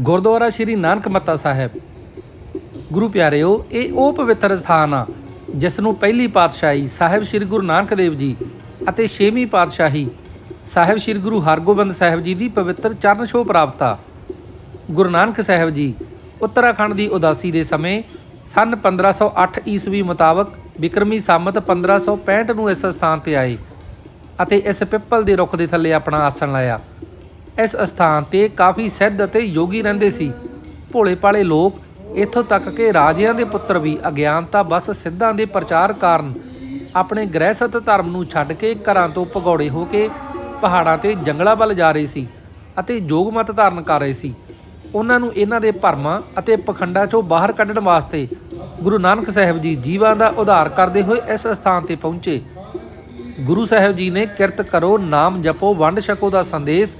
ਗੁਰਦੁਆਰਾ ਸ੍ਰੀ ਨਾਨਕ ਮੱਤਾ ਸਾਹਿਬ। ਗੁਰੂ ਪਿਆਰਿਓ, ਇਹ ਉਹ ਪਵਿੱਤਰ ਸਥਾਨ ਆ, ਜਿਸ ਨੂੰ ਪਹਿਲੀ ਪਾਤਸ਼ਾਹੀ ਸਾਹਿਬ ਸ੍ਰੀ ਗੁਰੂ ਨਾਨਕ ਦੇਵ ਜੀ ਅਤੇ ਛੇਵੀਂ ਪਾਤਸ਼ਾਹੀ ਸਾਹਿਬ ਸ੍ਰੀ ਗੁਰੂ ਹਰਗੋਬਿੰਦ ਸਾਹਿਬ ਜੀ ਦੀ ਪਵਿੱਤਰ ਚਰਨ ਛੋਹ ਪ੍ਰਾਪਤ ਆ। ਗੁਰੂ ਨਾਨਕ ਸਾਹਿਬ ਜੀ ਉੱਤਰਾਖੰਡ ਦੀ ਉਦਾਸੀ ਦੇ ਸਮੇਂ ਸਨ 1508 ਈਸਵੀ ਮੁਤਾਬਕ ਬਿਕਰਮੀ ਸੰਮਤ 1565 ਨੂੰ ਇਸ ਸਥਾਨ ਤੇ ਆਏ ਅਤੇ ਇਸ ਪਿੱਪਲ ਦੇ ਰੁੱਖ ਦੇ ਥੱਲੇ ਆਪਣਾ ਆਸਣ ਲਾਇਆ। ਇਸ ਸਥਾਨ ਤੇ ਕਾਫੀ ਸਿੱਧ ਅਤੇ ਯੋਗੀ ਰਹਿੰਦੇ ਸੀ। ਭੋਲੇ ਭਾਲੇ ਲੋਕ ਇੱਥੋਂ ਤੱਕ ਕਿ ਰਾਜਿਆਂ ਦੇ ਪੁੱਤਰ ਵੀ ਅਗਿਆਨਤਾ ਬਸ ਸਿੱਧਾਂ ਦੇ ਪ੍ਰਚਾਰ ਕਾਰਨ ਆਪਣੇ ਗ੍ਰਹਿਸਥ ਧਰਮ ਨੂੰ ਛੱਡ ਕੇ ਘਰਾਂ ਤੋਂ ਭਗੌੜੇ ਹੋ ਕੇ ਪਹਾੜਾਂ ਤੇ ਜੰਗਲਾਂ ਵੱਲ ਜਾ ਰਹੇ ਸੀ ਅਤੇ ਯੋਗ ਮਤ ਧਾਰਨ ਕਰ ਰਹੇ ਸੀ। ਉਹਨਾਂ ਨੂੰ ਇਹਨਾਂ ਦੇ ਭਰਮਾਂ ਅਤੇ ਪਖੰਡਾਂ ਚੋਂ ਬਾਹਰ ਕੱਢਣ ਵਾਸਤੇ ਗੁਰੂ ਨਾਨਕ ਸਾਹਿਬ ਜੀ ਜੀਵਾਂ ਦਾ ਉਧਾਰ ਕਰਦੇ ਹੋਏ ਇਸ ਸਥਾਨ ਤੇ ਪਹੁੰਚੇ। ਗੁਰੂ ਸਾਹਿਬ ਜੀ ਨੇ ਕਿਰਤ ਕਰੋ, ਨਾਮ ਜਪੋ, ਵੰਡ ਛਕੋ ਦਾ ਸੰਦੇਸ਼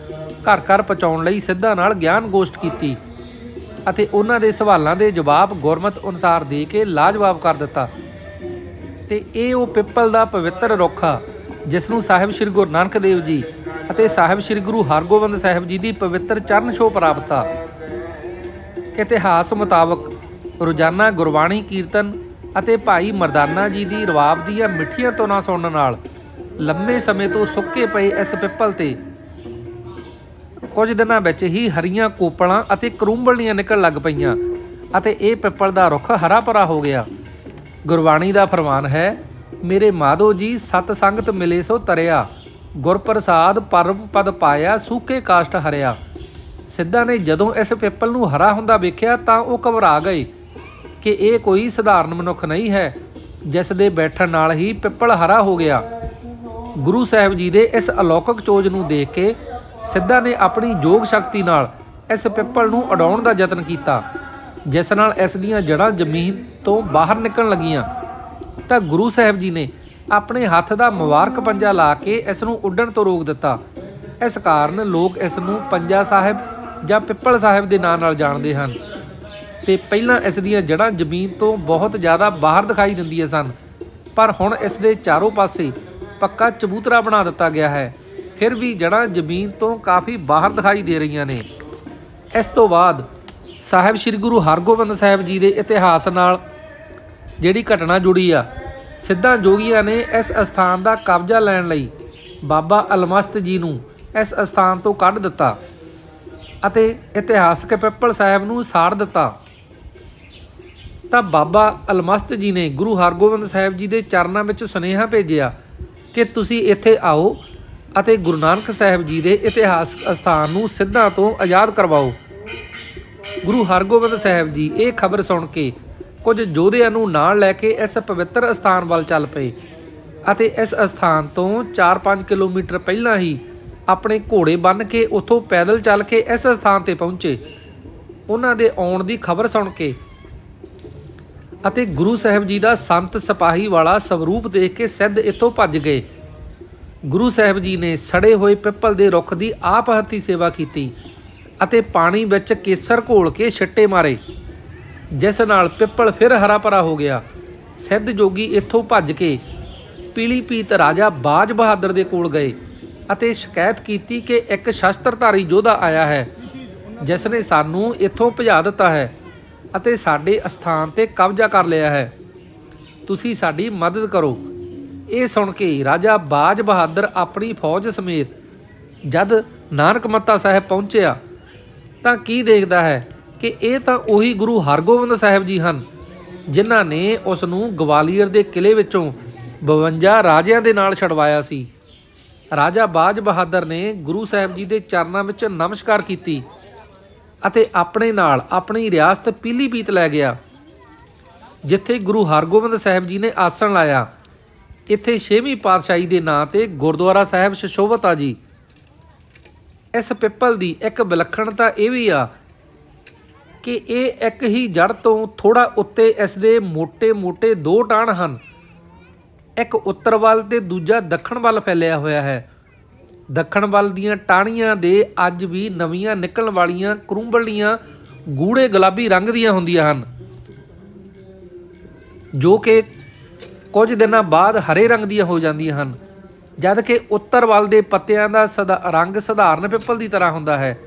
ਘਰ ਘਰ ਪਹੁੰਚਾਉਣ ਲਈ ਸਿੱਧਾ ਨਾਲ ਗਿਆਨ ਗੋਸ਼ਟ ਕੀਤੀ ਅਤੇ ਉਹਨਾਂ ਦੇ ਸਵਾਲਾਂ ਦੇ ਜਵਾਬ ਗੁਰਮਤ ਅਨੁਸਾਰ ਦੇ ਕੇ ਲਾਜਵਾਬ ਕਰ ਦਿੱਤਾ। ਤੇ ਇਹ ਉਹ ਪਿੱਪਲ ਦਾ ਪਵਿੱਤਰ ਰੁੱਖ ਆ, ਜਿਸ ਨੂੰ ਸਾਹਿਬ ਸ੍ਰੀ ਗੁਰੂ ਨਾਨਕ ਦੇਵ ਜੀ ਅਤੇ ਸਾਹਿਬ ਸ੍ਰੀ ਗੁਰੂ ਹਰਗੋਬਿੰਦ ਸਾਹਿਬ ਜੀ ਦੀ ਪਵਿੱਤਰ ਚਰਨ ਛੋਹ ਪ੍ਰਾਪਤ ਆ। ਇਤਿਹਾਸ ਮੁਤਾਬਕ ਰੋਜ਼ਾਨਾ ਗੁਰਬਾਣੀ ਕੀਰਤਨ ਅਤੇ ਭਾਈ ਮਰਦਾਨਾ ਜੀ ਦੀ ਰਵਾਬ ਦੀਆਂ ਮਿੱਠੀਆਂ ਤੋਨਾਂ ਸੁਣਨ ਨਾਲ ਲੰਮੇ ਸਮੇਂ ਤੋਂ ਸੁੱਕੇ ਪਏ ਇਸ ਪਿੱਪਲ ਤੇ ਕੁਝ ਦਿਨਾਂ ਵਿੱਚ ਹੀ ਹਰੀਆਂ ਕੋਪਲਾਂ ਅਤੇ ਕਰੂੰਬਲੀਆਂ ਨਿਕਲ ਲੱਗ ਪਈਆਂ ਅਤੇ ਇਹ ਪਿੱਪਲ ਦਾ ਰੁੱਖ ਹਰਾ ਭਰਾ ਹੋ ਗਿਆ। ਗੁਰਬਾਣੀ ਦਾ ਫਰਮਾਨ ਹੈ, ਮੇਰੇ ਮਾਧੋ ਜੀ, ਸਤ ਸੰਗਤ ਮਿਲੇ ਸੋ ਤਰਿਆ। ਗੁਰ ਪ੍ਰਸਾਦ ਪਰਮ ਪਦ ਪਾਇਆ ਸੂਕੇ ਕਾਸ਼ਟ ਹਰਿਆ। ਸਿੱਧਾ ਨੇ ਜਦੋਂ ਇਸ ਪਿੱਪਲ ਨੂੰ ਹਰਾ ਹੁੰਦਾ ਵੇਖਿਆ ਤਾਂ ਉਹ ਘਬਰਾ ਗਏ ਕਿ ਇਹ ਕੋਈ ਸਧਾਰਨ ਮਨੁੱਖ ਨਹੀਂ ਹੈ, ਜਿਸ ਦੇ ਬੈਠਣ ਨਾਲ ਹੀ ਪਿੱਪਲ ਹਰਾ ਹੋ ਗਿਆ। ਗੁਰੂ ਸਾਹਿਬ ਜੀ ਦੇ ਇਸ ਅਲੌਕਿਕ ਚੋਜ ਨੂੰ ਦੇਖ ਕੇ ਸਿੱਧਾ ਨੇ ਆਪਣੀ ਯੋਗ ਸ਼ਕਤੀ ਨਾਲ ਇਸ ਪਿੱਪਲ ਨੂੰ ਉਡਾਉਣ ਦਾ ਯਤਨ ਕੀਤਾ। ਜਿਸ ਨਾਲ ਇਸ ਦੀਆਂ ਜੜ੍ਹਾਂ ਜ਼ਮੀਨ ਤੋਂ ਬਾਹਰ ਨਿਕਲਣ ਲੱਗੀਆਂ। ਤਾਂ ਗੁਰੂ ਸਾਹਿਬ ਜੀ ਨੇ ਆਪਣੇ ਹੱਥ ਦਾ ਮੁਬਾਰਕ ਪੰਜਾ ਲਾ ਕੇ ਇਸ ਨੂੰ ਉੱਡਣ ਤੋਂ ਰੋਕ ਦਿੱਤਾ। ਇਸ ਕਾਰਨ ਲੋਕ ਇਸ ਨੂੰ ਪੰਜਾ ਸਾਹਿਬ ਜਾਂ ਪਿੱਪਲ ਸਾਹਿਬ ਦੇ ਨਾਂ ਨਾਲ ਜਾਣਦੇ ਹਨ। ਤੇ ਪਹਿਲਾਂ ਇਸ ਦੀਆਂ ਜੜ੍ਹਾਂ ਜ਼ਮੀਨ ਤੋਂ ਬਹੁਤ ਜ਼ਿਆਦਾ ਬਾਹਰ ਦਿਖਾਈ ਦਿੰਦੀਆਂ ਸਨ। ਪਰ ਹੁਣ ਇਸ ਦੇ ਚਾਰੋਂ ਪਾਸੇ ਪੱਕਾ ਚਬੂਤਰਾ ਬਣਾ ਦਿੱਤਾ ਗਿਆ ਹੈ। ਫਿਰ ਵੀ ਜੜ੍ਹਾਂ ਜ਼ਮੀਨ ਤੋਂ ਕਾਫੀ ਬਾਹਰ ਦਿਖਾਈ ਦੇ ਰਹੀਆਂ ਨੇ। ਇਸ ਤੋਂ ਬਾਅਦ ਸਾਹਿਬ ਸ੍ਰੀ ਗੁਰੂ ਹਰਗੋਬਿੰਦ ਸਾਹਿਬ ਜੀ ਦੇ ਇਤਿਹਾਸ ਨਾਲ ਜਿਹੜੀ ਘਟਨਾ ਜੁੜੀ ਆ, ਸਿੱਧਾ ਜੋਗੀਆਂ ਨੇ ਇਸ ਅਸਥਾਨ ਦਾ ਕਬਜ਼ਾ ਲੈਣ ਲਈ ਬਾਬਾ ਅਲਮਸਤ ਜੀ ਨੂੰ ਇਸ ਅਸਥਾਨ ਤੋਂ ਕੱਢ ਦਿੱਤਾ ਅਤੇ ਇਤਿਹਾਸਕ ਪਿੱਪਲ ਸਾਹਿਬ ਨੂੰ ਸਾੜ ਦਿੱਤਾ। ਤਾਂ ਬਾਬਾ ਅਲਮਸਤ ਜੀ ਨੇ ਗੁਰੂ ਹਰਗੋਬਿੰਦ ਸਾਹਿਬ ਜੀ ਦੇ ਚਰਨਾਂ ਵਿੱਚ ਸੁਨੇਹਾ ਭੇਜਿਆ ਕਿ ਤੁਸੀਂ ਇੱਥੇ ਆਓ ਅਤੇ ਗੁਰੂ ਨਾਨਕ ਸਾਹਿਬ ਜੀ ਦੇ ਇਤਿਹਾਸਕ ਅਸਥਾਨ ਨੂੰ ਸਿੱਧਾਂ ਤੋਂ ਆਜ਼ਾਦ ਕਰਵਾਓ। ਗੁਰੂ ਹਰਗੋਬਿੰਦ ਸਾਹਿਬ ਜੀ ਇਹ ਖਬਰ ਸੁਣ ਕੇ ਕੁਝ ਯੋਧਿਆਂ ਨੂੰ ਨਾਲ ਲੈ ਕੇ ਇਸ ਪਵਿੱਤਰ ਅਸਥਾਨ ਵੱਲ ਚੱਲ ਪਏ ਅਤੇ ਇਸ ਅਸਥਾਨ ਤੋਂ 4-5 ਕਿਲੋਮੀਟਰ ਪਹਿਲਾਂ ਹੀ ਆਪਣੇ ਘੋੜੇ ਬੰਨ੍ਹ ਕੇ ਉੱਥੋਂ ਪੈਦਲ ਚੱਲ ਕੇ ਇਸ ਸਥਾਨ ਤੇ ਪਹੁੰਚੇ। ਉਹਨਾਂ ਦੇ ਆਉਣ ਦੀ ਖਬਰ ਸੁਣ ਕੇ ਅਤੇ ਗੁਰੂ ਸਾਹਿਬ ਜੀ ਦਾ ਸੰਤ ਸਿਪਾਹੀ ਵਾਲਾ ਸਵਰੂਪ ਦੇਖ ਕੇ ਸਿੱਧ ਇੱਥੋਂ ਭੱਜ ਗਏ। ਗੁਰੂ ਸਾਹਿਬ ਜੀ ਨੇ ਸੜੇ ਹੋਏ ਪਿੱਪਲ ਦੇ ਰੁੱਖ ਦੀ ਆਪ ਹੱਥੀ ਸੇਵਾ ਕੀਤੀ ਅਤੇ ਪਾਣੀ ਵਿੱਚ ਕੇਸਰ ਘੋਲ ਕੇ ਛਿੱਟੇ ਮਾਰੇ, ਜਿਸ ਨਾਲ ਪਿੱਪਲ ਫਿਰ ਹਰਾ ਭਰਾ ਹੋ ਗਿਆ। ਸਿੱਧ ਜੋਗੀ ਇੱਥੋਂ ਭੱਜ ਕੇ ਪੀਲੀ ਪੀਤ ਰਾਜਾ ਬਾਜ ਬਹਾਦਰ ਦੇ ਕੋਲ ਗਏ ਅਤੇ ਸ਼ਿਕਾਇਤ ਕੀਤੀ ਕਿ ਇੱਕ ਸ਼ਸਤਰਧਾਰੀ ਯੋਧਾ ਆਇਆ ਹੈ, ਜਿਸ ਨੇ ਸਾਨੂੰ ਇੱਥੋਂ ਭਜਾ ਦਿੱਤਾ ਹੈ ਅਤੇ ਸਾਡੇ ਅਸਥਾਨ ਤੇ ਕਬਜ਼ਾ ਕਰ ਲਿਆ ਹੈ। ਤੁਸੀਂ ਸਾਡੀ ਮਦਦ ਕਰੋ। ਇਹ ਸੁਣ ਕੇ ਰਾਜਾ ਬਾਜ ਬਹਾਦਰ ਆਪਣੀ ਫੌਜ ਸਮੇਤ ਜਦ ਨਾਨਕ ਮੱਤਾ ਸਾਹਿਬ ਪਹੁੰਚਿਆ, ਤਾਂ ਕੀ ਦੇਖਦਾ ਹੈ ਕਿ ਇਹ ਤਾਂ ਉਹੀ ਗੁਰੂ ਹਰਗੋਬਿੰਦ ਸਾਹਿਬ ਜੀ ਹਨ, ਜਿਨ੍ਹਾਂ ਨੇ ਉਸ ਨੂੰ ਗਵਾਲੀਅਰ ਦੇ ਕਿਲੇ ਵਿੱਚੋਂ 52 ਰਾਜਿਆਂ ਦੇ ਨਾਲ ਛਡਵਾਇਆ ਸੀ। ਰਾਜਾ ਬਾਜ ਬਹਾਦਰ ਨੇ ਗੁਰੂ ਸਾਹਿਬ ਜੀ ਦੇ ਚਰਨਾਂ ਵਿੱਚ ਨਮਸਕਾਰ ਕੀਤੀ ਅਤੇ ਆਪਣੇ ਨਾਲ ਆਪਣੀ ਰਿਆਸਤ ਪੀਲੀਭੀਤ ਲੈ ਗਿਆ, ਜਿੱਥੇ ਗੁਰੂ ਹਰਗੋਬਿੰਦ ਸਾਹਿਬ ਜੀ ਨੇ ਆਸਣ ਲਾਇਆ। ਇੱਥੇ 6ਵੀਂ ਪਾਤਸ਼ਾਹੀ ਦੇ ਨਾਂ ਤੇ ਗੁਰਦੁਆਰਾ ਸਾਹਿਬ ਸ਼ਸ਼ੋਭਤਾ ਜੀ। ਇਸ ਪਿੱਪਲ ਦੀ ਇੱਕ ਵਿਲੱਖਣਤਾ ਇਹ ਵੀ ਆ ਕਿ ਇਹ ਇੱਕ ਹੀ ਜੜ ਤੋਂ ਥੋੜਾ ਉੱਤੇ ਇਸ ਦੇ ਮੋٹے-ਮੋٹے ਦੋ ਟਾਣ ਹਨ। ਇੱਕ ਉੱਤਰ ਵੱਲ ਤੇ ਦੂਜਾ ਦੱਖਣ ਵੱਲ ਫੈਲਿਆ ਹੋਇਆ ਹੈ। ਦੱਖਣ ਵੱਲ ਦੀਆਂ ਟਾਹਣੀਆਂ ਦੇ ਅੱਜ ਵੀ ਨਵੀਆਂ ਨਿਕਲਣ ਵਾਲੀਆਂ ਕਰੂੰਬਲੀਆਂ ਗੂੜੇ ਗੁਲਾਬੀ ਰੰਗ ਦੀਆਂ ਹੁੰਦੀਆਂ ਹਨ। ਜੋ ਕਿ ਕੁਝ ਦਿਨਾਂ ਬਾਅਦ ਹਰੇ ਰੰਗ ਦੀਆਂ ਹੋ ਜਾਂਦੀਆਂ ਹਨ। ਜਦ ਕਿ ਉੱਤਰ ਵੱਲ ਦੇ ਪੱਤਿਆਂ ਦਾ ਸਦਾ ਰੰਗ ਸਧਾਰਨ ਪਿੱਪਲ ਦੀ ਤਰ੍ਹਾਂ ਹੁੰਦਾ ਹੈ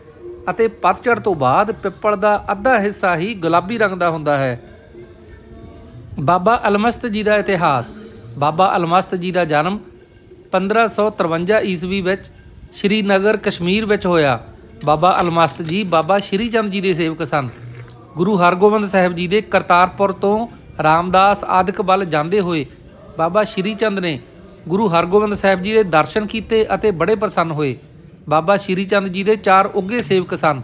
ਅਤੇ ਪਤਝੜ ਤੋਂ ਬਾਅਦ ਪਿੱਪਲ ਦਾ ਅੱਧਾ ਹਿੱਸਾ ਹੀ ਗੁਲਾਬੀ ਰੰਗ ਦਾ ਹੁੰਦਾ ਹੈ। ਬਾਬਾ ਅਲਮਸਤ ਜੀ ਦਾ ਇਤਿਹਾਸ। ਬਾਬਾ ਅਲਮਸਤ ਜੀ ਦਾ ਜਨਮ 1553 ਈਸਵੀ ਵਿੱਚ ਸ਼੍ਰੀਨਗਰ, ਕਸ਼ਮੀਰ ਵਿੱਚ ਹੋਇਆ। ਬਾਬਾ ਅਲਮਸਤ ਜੀ ਬਾਬਾ ਸ਼੍ਰੀ ਚੰਦ ਜੀ ਦੇ ਸੇਵਕ ਸਨ। ਗੁਰੂ ਹਰਗੋਬਿੰਦ ਸਾਹਿਬ ਜੀ ਦੇ ਕਰਤਾਰਪੁਰ ਤੋਂ ਰਾਮਦਾਸ ਆਦਿਕ ਵੱਲ ਜਾਂਦੇ ਹੋਏ ਬਾਬਾ ਸ਼੍ਰੀ ਚੰਦ ਨੇ ਗੁਰੂ ਹਰਗੋਬਿੰਦ ਸਾਹਿਬ ਜੀ ਦੇ ਦਰਸ਼ਨ ਕੀਤੇ ਅਤੇ ਬੜੇ ਪ੍ਰਸੰਨ ਹੋਏ। ਬਾਬਾ ਸ਼੍ਰੀ ਚੰਦ ਜੀ ਦੇ ਚਾਰ ਉੱਘੇ ਸੇਵਕ ਸਨ।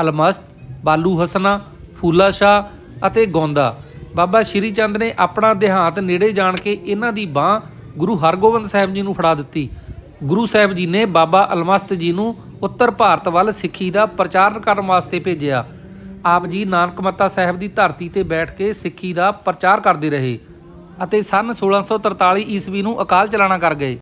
ਅਲਮਸਤ, ਬਾਲੂ ਹਸਨਾ, ਫੂਲਾ ਸ਼ਾਹ ਅਤੇ ਗੋਂਦਾ। ਬਾਬਾ ਸ਼੍ਰੀ ਚੰਦ ਨੇ ਆਪਣਾ ਦੇਹਾਂਤ ਨੇੜੇ ਜਾਣ ਕੇ ਇਹਨਾਂ ਦੀ ਬਾਹ ਗੁਰੂ ਹਰਗੋਬਿੰਦ ਸਾਹਿਬ ਜੀ ਨੂੰ ਫੜਾ ਦਿੱਤੀ। ਗੁਰੂ ਸਾਹਿਬ ਜੀ ਨੇ ਬਾਬਾ ਅਲਮਸਤ ਜੀ ਨੂੰ ਉੱਤਰ ਭਾਰਤ ਵੱਲ ਸਿੱਖੀ ਦਾ ਪ੍ਰਚਾਰ ਕਰਨ ਵਾਸਤੇ ਭੇਜਿਆ। ਆਪ ਜੀ ਨਾਨਕ ਮੱਤਾ ਸਾਹਿਬ ਦੀ ਧਰਤੀ ਤੇ ਬੈਠ ਕੇ ਸਿੱਖੀ ਦਾ ਪ੍ਰਚਾਰ ਕਰਦੇ ਰਹੇ ਅਤੇ ਸਨ 1643 ਈਸਵੀ ਨੂੰ ਅਕਾਲ ਚਲਾਣਾ ਕਰ ਗਏ।